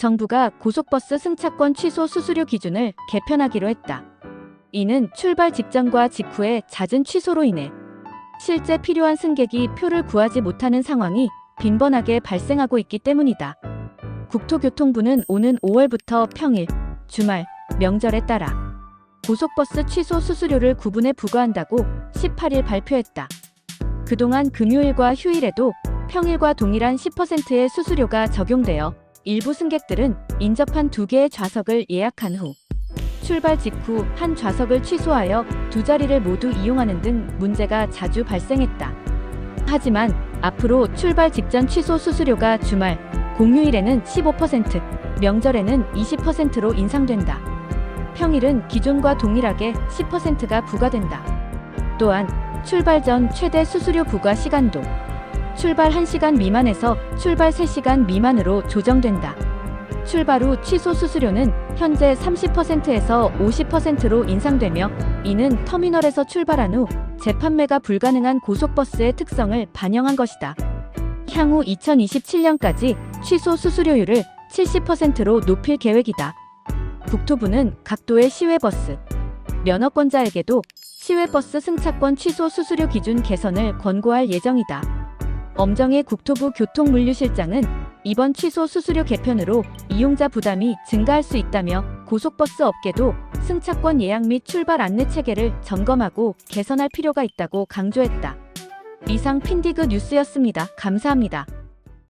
정부가 고속버스 승차권 취소 수수료 기준을 개편하기로 했다. 이는 출발 직전과 직후의 잦은 취소로 인해 실제 필요한 승객이 표를 구하지 못하는 상황이 빈번하게 발생하고 있기 때문이다. 국토교통부는 오는 5월부터 평일, 주말, 명절에 따라 고속버스 취소 수수료를 구분해 부과한다고 18일 발표했다. 그동안 금요일과 휴일에도 평일과 동일한 10%의 수수료가 적용되어 일부 승객들은 인접한 두 개의 좌석을 예약한 후 출발 직후 한 좌석을 취소하여 두 자리를 모두 이용하는 등 문제가 자주 발생했다. 하지만 앞으로 출발 직전 취소 수수료가 주말, 공휴일에는 15%, 명절에는 20%로 인상된다. 평일은 기존과 동일하게 10%가 부과된다. 또한 출발 전 최대 수수료 부과 시간도 출발 1시간 미만에서 출발 3시간 미만으로 조정된다. 출발 후 취소 수수료는 현재 30%에서 50%로 인상되며 이는 터미널에서 출발한 후 재판매가 불가능한 고속버스의 특성을 반영한 것이다. 향후 2027년까지 취소 수수료율을 70%로 높일 계획이다. 국토부는 각도의 시외버스, 면허권자에게도 시외버스 승차권 취소 수수료 기준 개선을 권고할 예정이다. 엄정의 국토부 교통물류실장은 이번 취소 수수료 개편으로 이용자 부담이 증가할 수 있다며 고속버스 업계도 승차권 예약 및 출발 안내 체계를 점검하고 개선할 필요가 있다고 강조했다. 이상 핀디그 뉴스였습니다. 감사합니다.